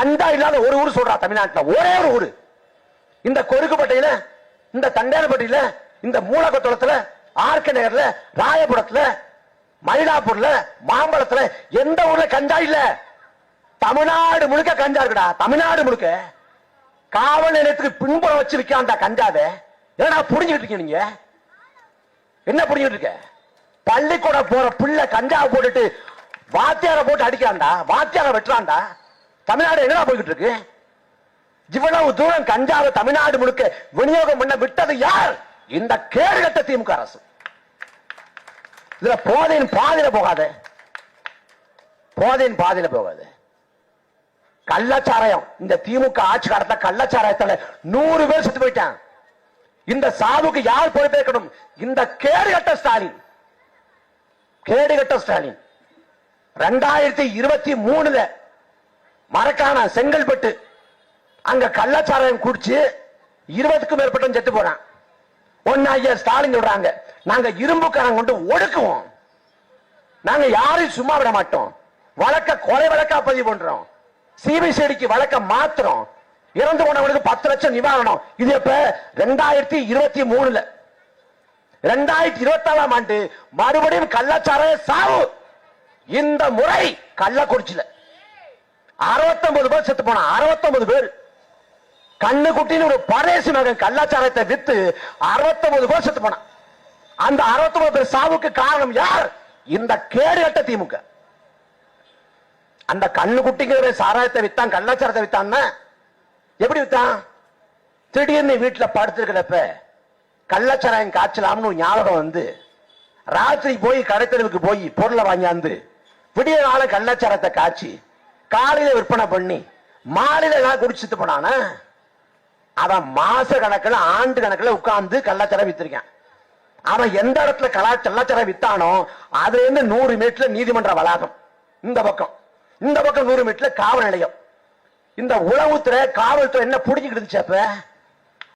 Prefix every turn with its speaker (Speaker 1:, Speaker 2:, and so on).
Speaker 1: கண்டா இல்லாத ஒரு ஊர் சொல்றா தமிழ்நாட்டில். ஒரே ஒரு ஊர். இந்த கொருக்குப்பட்டையில இந்த தண்டையார்பட்டியில இந்த மூலகத்தோளத்துல ஆர்க்க நகர்ல ராயபுரத்துல மயிலாப்பூர்ல மாம்பழத்துல எந்த ஊர்ல கஞ்சா இல்ல. தமிழ்நாடு முழுக்க கஞ்சா இருக்குடா. தமிழ்நாடு முழுக்க. காவல் நிலையத்துக்கு பின்புறம் வச்சு அந்த கஞ்சாத ஏன்னா புரிஞ்சுக்கிட்டு இருக்கீங்க நீங்க? என்ன புடிஞ்சுக்கிட்டு இருக்க? பள்ளிக்கூடம் போற பிள்ளை கஞ்சாவை போட்டுட்டு வாத்தியாரை போட்டு அடிக்கிறான்டா. வாத்தியாரை வெட்டுறான்டா. தமிழ்நாடு எங்கடா போய்கிட்டு இருக்கு இவ்வளவு தூரம் கஞ்சாவை தமிழ்நாடு முழுக்க விநியோகம் பண்ண விட்டது யார்? இந்த கேடுகட்ட திமுக அரசு. இதுல போதையின் பாதையில போகாத. போதையின் பாதையில போகாது. கள்ளச்சாராயம். இந்த திமுக ஆட்சி காலத்துல கள்ளச்சாராயத்துல நூறு பேர் செத்து போயிட்டான் இந்த சாவுக்கு யார் பொறுப்பேற்கணும்? இந்த கேடுகட்ட ஸ்டாலின். கேடுகட்ட ஸ்டாலின். ரெண்டாயிரத்தி இருபத்தி மூணுல மரக்கான செங்கல்பட்டு அங்க கள்ளச்சாராயம் குடிச்சு இருபதுக்கும் மேற்பட்டவன் செத்து போறான். ஒன்னு ஐயா ஸ்டாலின் சொல்றாங்க நாங்க இரும்புக்காரன் கொண்டு ஒடுக்குவோம். நாங்க யாரையும் சும்மா விட மாட்டோம். வழக்க கொலை வழக்கா பதிவு பண்றோம். சிபிசிடிக்கு வழக்க மாத்திரம் இறந்து போனவனுக்கு பத்து லட்சம் நிவாரணம். இது எப்ப? ரெண்டாயிரத்தி இருபத்தி மூணுல. ரெண்டாயிரத்தி இருபத்தி ஆறாம் ஆண்டு மறுபடியும் கள்ளச்சாராய சாவு. இந்த முறை கள்ளக்குறிச்சியில. அறுபத்தொன்பது பேர் செத்து போனா அறுபத்தொன்பது பேர். கண்ணு குட்டின்னு ஒரு பரேசி மகன் கல்லாச்சாரத்தை வித்து அறுபத்தொன்பது பேர் செத்து போனான். அந்த அறுபத்தொன்பது பேர் சாவுக்கு காரணம் யார்? இந்த கேடு கட்ட திமுக. அந்த கண்ணு குட்டிங்கிற சாராயத்தை வித்தான் கல்லாச்சாரத்தை வித்தான் எப்படி வித்தான்? திடீர்னு வீட்டுல படுத்திருக்கிறப்ப கள்ளச்சாராயம் காய்ச்சலாம்னு ஒரு ஞாபகம் வந்து ராத்திரி போய் கடைத்தெருவுக்கு போய் பொருளை வாங்கியாந்து விடிய நாள கள்ளச்சாரத்தை காய்ச்சி காலையில விற்பனை பண்ணி மாலையில ஏதாவது குடிச்சிட்டு போனானா அவன் மாச கணக்கில் ஆண்டு கணக்கில் உட்கார்ந்து கள்ளாச்சாரம் வித்திருக்கான். அவன் எந்த இடத்துல கலா கள்ளச்சாரம் வித்தானோ அதுல இருந்து நூறு மீட்டர்ல நீதிமன்ற வளாகம். இந்த பக்கம். இந்த பக்கம் நூறு மீட்டர்ல காவல் நிலையம். இந்த உளவுத்துறை காவல்துறை என்ன புடிச்சுக்கிட்டு இருந்துச்சு அப்ப